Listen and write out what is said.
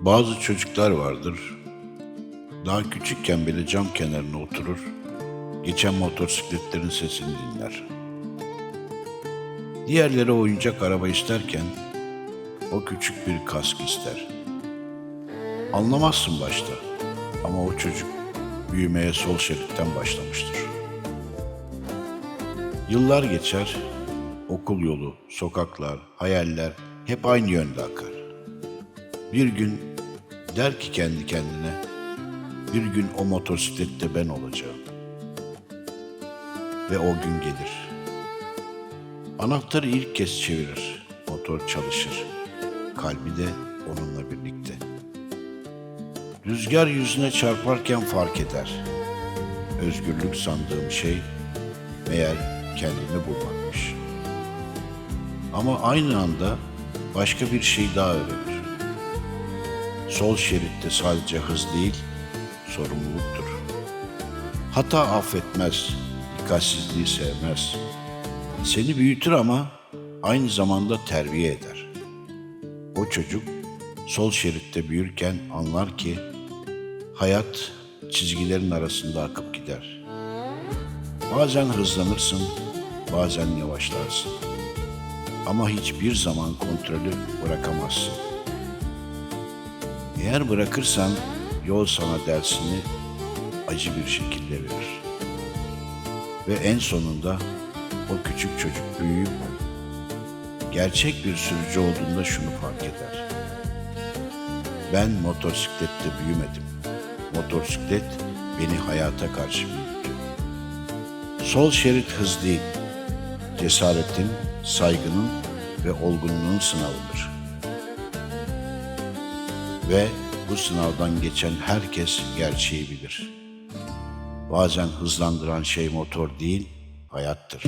Bazı çocuklar vardır. Daha küçükken bile cam kenarına oturur, geçen motosikletlerin sesini dinler. Diğerleri oyuncak araba isterken o küçük bir kask ister. Anlamazsın başta ama o çocuk büyümeye sol şeritten başlamıştır. Yıllar geçer, okul yolu, sokaklar, hayaller hep aynı yönde akar. Bir gün der ki kendi kendine, bir gün o motosiklette ben olacağım. Ve o gün gelir. Anahtarı ilk kez çevirir, motor çalışır. Kalbi de onunla birlikte. Rüzgar yüzüne çarparken fark eder. Özgürlük sandığım şey meğer kendini bulmakmış. Ama aynı anda başka bir şey daha öğrenir. Sol şeritte sadece hız değil, sorumluluktur. Hata affetmez, dikkatsizliği sevmez. Seni büyütür ama aynı zamanda terbiye eder. O çocuk sol şeritte büyürken anlar ki hayat çizgilerin arasında akıp gider. Bazen hızlanırsın, bazen yavaşlarsın. Ama hiçbir zaman kontrolü bırakamazsın. Eğer bırakırsan yol sana dersini acı bir şekilde verir. Ve en sonunda o küçük çocuk büyüyüp gerçek bir sürücü olduğunda şunu fark eder. Ben motosiklette büyümedim. Motosiklet beni hayata karşı büyüttü. Sol şerit hız değil, cesaretin, saygının ve olgunluğun sınavıdır. Ve bu sınavdan geçen herkes gerçeği bilir. Bazen hızlandıran şey motor değil, hayattır.